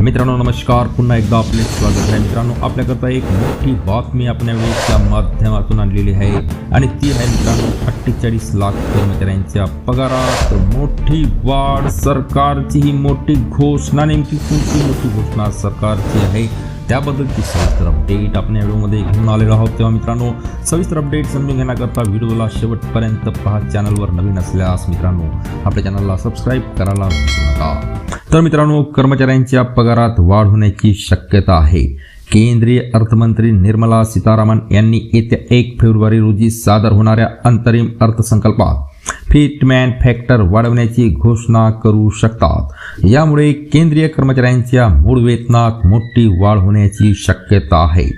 मित्रांनो नमस्कार. पुन्हा एकदा आपले स्वागत आहे. मित्रांनो आपल्याकरता एक मोठी बातमी आपण वेळेच्या माध्यमातून आणलेली आहे. आणि ती आहे मित्रांनो अठ्ठेचाळीस लाख कर्मचाऱ्यांच्या पगारात मोठी वाढ. सरकारची ही मोठी घोषणा. नेमकी कोणती मोठी घोषणा सरकारची आहे? त्याबद्दलची सविस्तर अपडेट आपण या व्हिडिओमध्ये घेऊन आलेलो आहोत. तेव्हा मित्रांनो सविस्तर अपडेट समजून घेण्याकरता व्हिडिओला शेवटपर्यंत पहा. चॅनलवर नवीन असल्यास मित्रांनो आपल्या चॅनलला सबस्क्राईब करायला विसरू नका. तर मित्रांनो कर्मचाऱ्यांच्या पगारात वाढ होण्याची शक्यता आहे. केंद्रीय अर्थमंत्री निर्मला सीतारामन यांनी येत्या एक फेब्रुवारी रोजी सादर होणाऱ्या अंतरिम अर्थसंकल्पात फिटमॅन फॅक्टर वाढवण्याची घोषणा करू शकतात. यामुळे केंद्रीय कर्मचाऱ्यांच्या मूळ वेतनात मोठी वाढ होण्याची शक्यता आहे.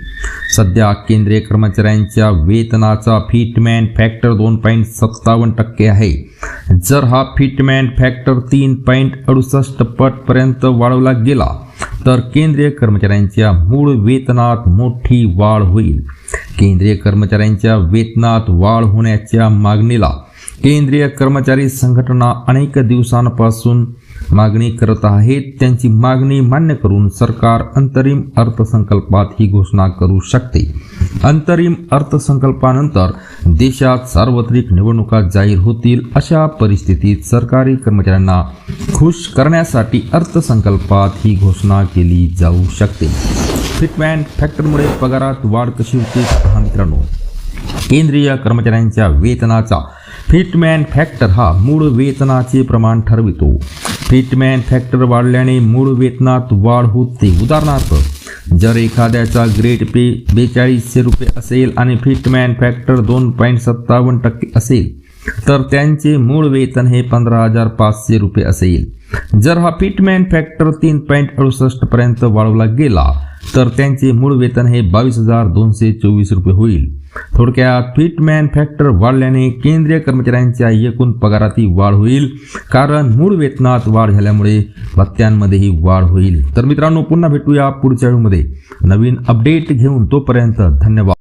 सध्या केंद्रीय कर्मचाऱ्यांच्या वेतनाचा फिटमॅन फॅक्टर दोन पॉईंट सत्तावन्न टक्के आहे. जर हा फिटमॅन फॅक्टर तीन पॉईंट अडुसष्ट पटपर्यंत वाढवला गेला तर केंद्रीय कर्मचाऱ्यांच्या मूळ वेतनात मोठी वाढ होईल. केंद्रीय कर्मचाऱ्यांच्या वेतनात वाढ होण्याच्या मागणीला केंद्रीय कर्मचारी संघटना अनेक दिवसांपासून मागणी करत आहेत. त्यांची मागणी मान्य करून सरकार अंतरिम अर्थसंकल्पात ही घोषणा करू शकते. अंतरिम अर्थसंकल्पानंतर देशात सार्वत्रिक निवडणुका जाहीर होतील अशा परिस्थितीत सरकारी कर्मचाऱ्यांना खुश करण्यासाठी अर्थसंकल्पात ही घोषणा केली जाऊ शकते. फिटमॅन फॅक्टरमुळे पगारात वाढ कशी होते? मित्रांनो. केंद्रीय कर्मचाऱ्यांच्या वेतनाचा फिटमॅन फॅक्टर हा मूळ वेतनाचे प्रमाण ठरवितो. फिटमॅन फॅक्टर वाढल्याने मूळ वेतनात वाढ होते. उदाहरणार्थ जर एखाद्याचा ग्रेड पे बेचाळीसशे रुपये असेल आणि फिटमॅन फॅक्टर दोन पॉईंट सत्तावन्न टक्के असेल तर त्यांचे मूळ वेतन हे पंधरा हजार पाचशे रुपये असेल. जर हा फिटमॅन फॅक्टर तीन पॉईंट अडुसष्ट पर्यंत वाढवला गेला तर त्यांचे मूळ वेतन हे बावीस हजार दोनशे चोवीस रुपये होईल. थोडक्यात फिटमॅन फॅक्टर वाढल्याने केंद्रीय कर्मचाऱ्यांच्या एकूण पगारातही वाढ होईल. कारण मूळ वेतनात वाढ झाल्यामुळे भत्त्यांमध्येही वाढ होईल. तर मित्रांनो पुन्हा भेटूया पुढच्या वेळीमध्ये नवीन अपडेट घेऊन तोपर्यंत धन्यवाद.